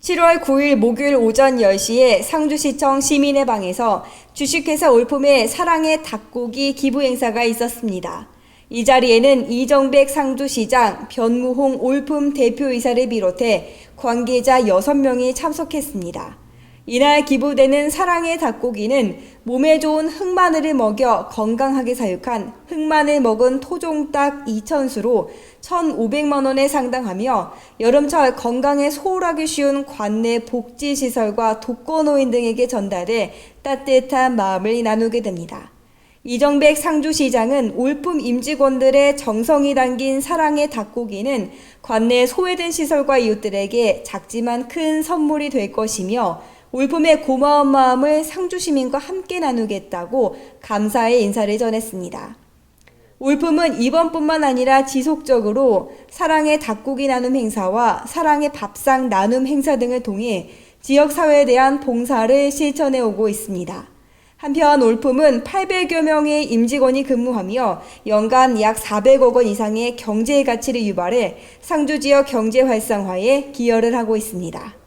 7월 9일 목요일 오전 10시에 상주시청 시민의 방에서 주식회사 올품의 사랑의 닭고기 기부 행사가 있었습니다. 이 자리에는 이정백 상주시장, 변무홍 올품 대표이사를 비롯해 관계자 6명이 참석했습니다. 이날 기부되는 사랑의 닭고기는 몸에 좋은 흑마늘을 먹여 건강하게 사육한 흑마늘 먹은 토종닭 2천수로 1,500만 원에 상당하며 여름철 건강에 소홀하기 쉬운 관내 복지시설과 독거노인 등에게 전달해 따뜻한 마음을 나누게 됩니다. 이정백 상주시장은 올품 임직원들의 정성이 담긴 사랑의 닭고기는 관내 소외된 시설과 이웃들에게 작지만 큰 선물이 될 것이며 올품의 고마운 마음을 상주 시민과 함께 나누겠다고 감사의 인사를 전했습니다. 올품은 이번뿐만 아니라 지속적으로 사랑의 닭고기 나눔 행사와 사랑의 밥상 나눔 행사 등을 통해 지역 사회에 대한 봉사를 실천해 오고 있습니다. 한편 올품은 800여 명의 임직원이 근무하며 연간 약 400억 원 이상의 경제 가치를 유발해 상주 지역 경제 활성화에 기여를 하고 있습니다.